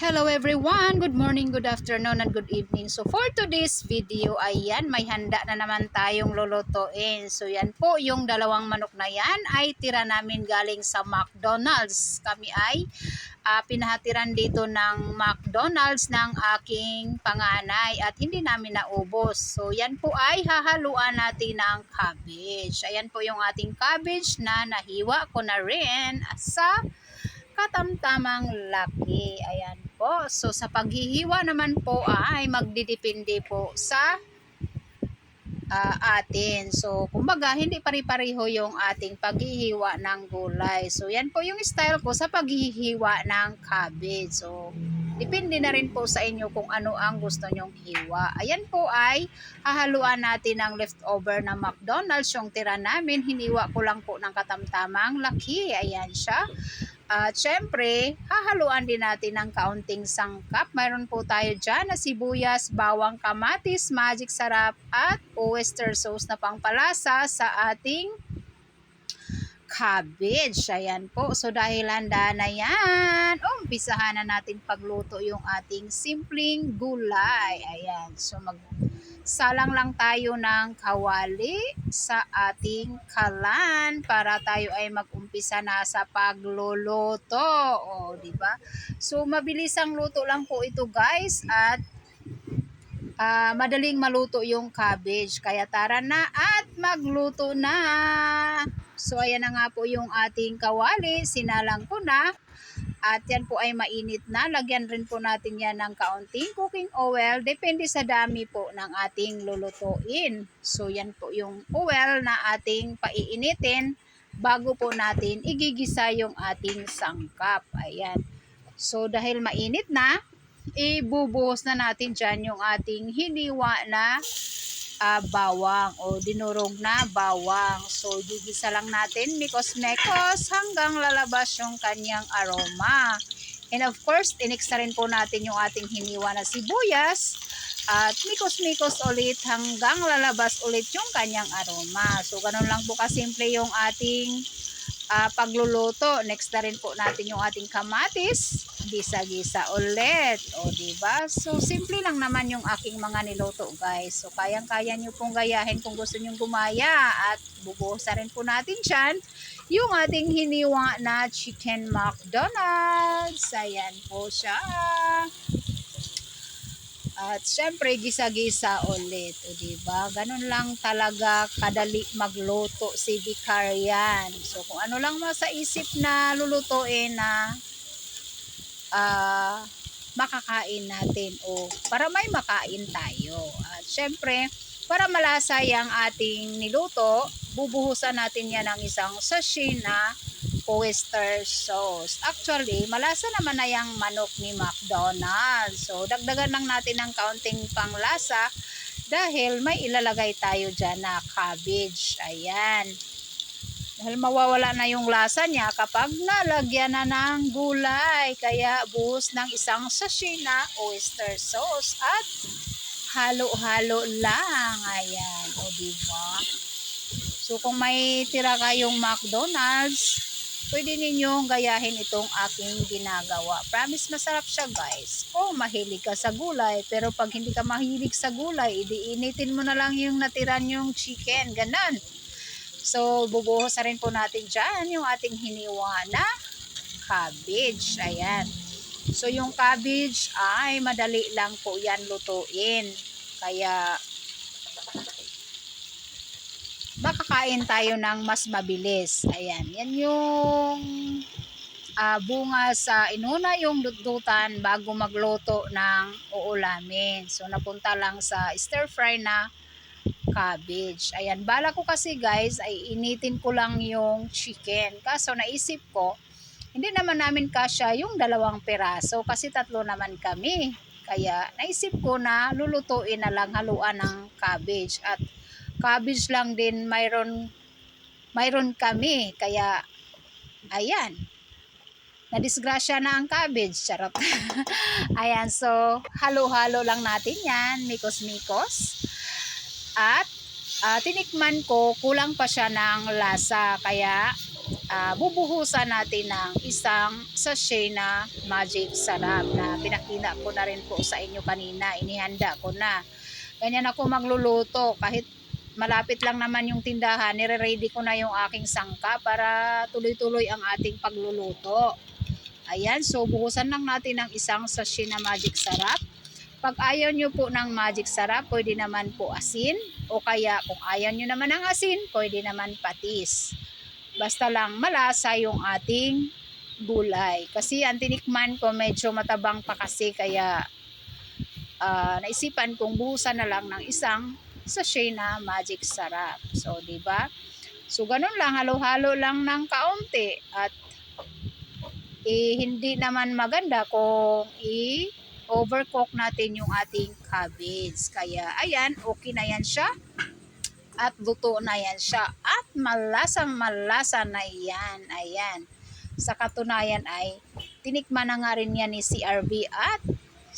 Hello everyone! Good morning, good afternoon, and good evening. So for today's video, ayan, may handa na naman tayong lulutuin. So yan po, yung dalawang manok na yan ay tira namin galing sa McDonald's. Kami ay ah, pinahatiran dito ng McDonald's ng aking panganay at hindi namin naubos. So yan po ay hahaluan natin ng cabbage. Ayan po yung ating cabbage na nahiwa ko na rin sa katamtamang laki. Ayan po. So, sa paghihiwa naman po ay magdidepende po sa ah, atin. So, kumbaga, hindi pari-pareho yung ating paghihiwa ng gulay. So, yan po yung style ko sa paghihiwa ng cabbage. So, depende na rin po sa inyo kung ano ang gusto nyong hiwa. Ayan po ay hahaluan natin ng leftover na McDonald's. Yung tira namin, hiniwa ko lang po ng katamtamang laki. Ayan siya. At syempre, hahaluan din natin ng kaunting sangkap. Mayroon po tayo dyan na sibuyas, bawang kamatis, magic sarap at oyster sauce na pangpalasa sa ating cabbage. Ayan po. So dahil handa na yan, umpisahan na natin pagluto yung ating simpleng gulay. Ayan. So mag salang lang tayo ng kawali sa ating kalan para tayo ay mag-umpisa na sa pagluluto. O, di ba? So mabilis ang luto lang po ito, guys, at ah, madaling maluto yung cabbage. Kaya tara na at magluto na. So ayan na nga po yung ating kawali. Sinalang ko na. At yan po ay mainit na. Lagyan rin po natin yan ng kaunting cooking oil. Depende sa dami po ng ating lulutuin. So yan po yung oil na ating paiinitin bago po natin igigisa yung ating sangkap. Ayan. So dahil mainit na, ibubuhos na natin dyan yung ating hiniwa na ah, bawang o dinurog na bawang. So, gigisa lang natin mikos-mekos hanggang lalabas yung kanyang aroma. And of course, tiniksa rin po natin yung ating hiniwa na sibuyas at mikos-mikos ulit hanggang lalabas ulit yung kanyang aroma. So, ganun lang po kasimple yung ating ah, pagluluto. Next na rin po natin yung ating kamatis. Gisa-gisa ulit. O, di ba? So, simple lang naman yung aking mga niluto, guys. So, kayang-kaya nyo pong gayahin kung gusto nyong gumaya. At bubuhusan rin po natin dyan yung ating hiniwa na chicken McDonald's. Ayan po siya. At syempre, gisa-gisa ulit. O, diba? Ganun lang talaga kadali magluto si Vicarian. So, kung ano lang sa isip na lulutuin na ah, makakain natin o para may makain tayo. At syempre, para malasa yung ating niluto, bubuhusan natin yan ng isang sachet na oyster sauce. Actually, malasa naman na yung manok ni McDonald's. So, dagdagan lang natin ng kaunting panglasa dahil may ilalagay tayo dyan na cabbage. Ayan. Dahil mawawala na yung lasa niya kapag nalagyan na ng gulay. Kaya buhos ng isang sachet na oyster sauce at halo-halo lang. Ayan. O, diba? So, kung may tira kayong McDonald's, pwede ninyong gayahin itong aking ginagawa. Promise masarap siya guys. Kung mahilig ka sa gulay, pero pag hindi ka mahilig sa gulay, idiinitin mo na lang yung natiran yung chicken. Ganon. So, bubuhos rin po natin dyan yung ating hiniwa na cabbage. Ayan. So, yung cabbage ay madali lang po yan lutuin. Kaya, makakain tayo ng mas mabilis. Ayan, yan yung ah, bunga sa inuna yung dudutan bago magluto ng uulamin. So, napunta lang sa stir fry na cabbage. Ayan, bala ko kasi guys ay initin ko lang yung chicken. Kaso naisip ko, hindi naman namin kasya yung dalawang peraso kasi tatlo naman kami. Kaya naisip ko na lulutuin na lang haluan ng cabbage at cabbage lang din mayroon mayroon kami. Kaya ayan. Nadisgrasya na ang cabbage. Charot. Ayan so halo-halo lang natin yan. Mikos-mikos. At ah, tinikman ko kulang pa siya ng lasa. Kaya ah, bubuhusan natin ng isang sachet na magic sarap na pinakita ko na rin po sa inyo kanina. Inihanda ko na. Ganyan ako magluluto kahit malapit lang naman yung tindahan, nire-ready ko na yung aking sangka para tuloy-tuloy ang ating pagluluto. Ayan, so buhusan lang natin ng isang sachet na magic sarap. Pag ayaw nyo po ng magic sarap, pwede naman po asin. O kaya kung ayaw nyo naman ng asin, pwede naman patis. Basta lang malasa yung ating gulay. Kasi ang tinikman ko medyo matabang pa kasi kaya ah, naisipan kong buhusan na lang ng isang sachet na magic sarap. So, di ba? So, ganun lang. Halo-halo lang ng kaunti. At eh, hindi naman maganda kung i-overcook natin yung ating cabbage. Kaya, ayan, okay na yan siya. At luto na yan siya. At malasang malasa na yan. Ayan. Sa katunayan ay, tinikman na nga rin yan ni CRV at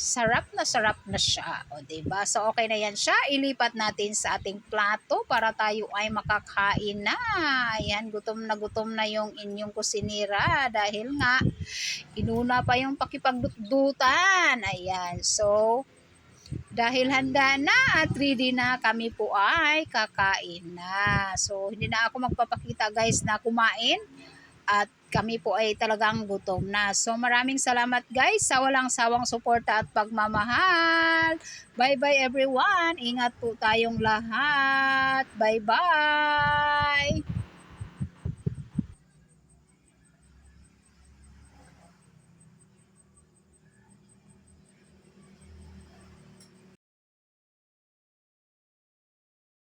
sarap na sarap na siya. O, diba? So, okay na yan siya. Ilipat natin sa ating plato para tayo ay makakain na. Ayan, gutom na gutom na yung inyong kusinira dahil nga, inuna pa yung pakipagdudutan. Ayan, so, dahil handa na at ready na kami po ay kakain na. So, hindi na ako magpapakita guys na kumain at kami po ay talagang gutom na. So maraming salamat guys sa walang sawang suporta at pagmamahal. Bye bye everyone. Ingat po tayong lahat. Bye bye.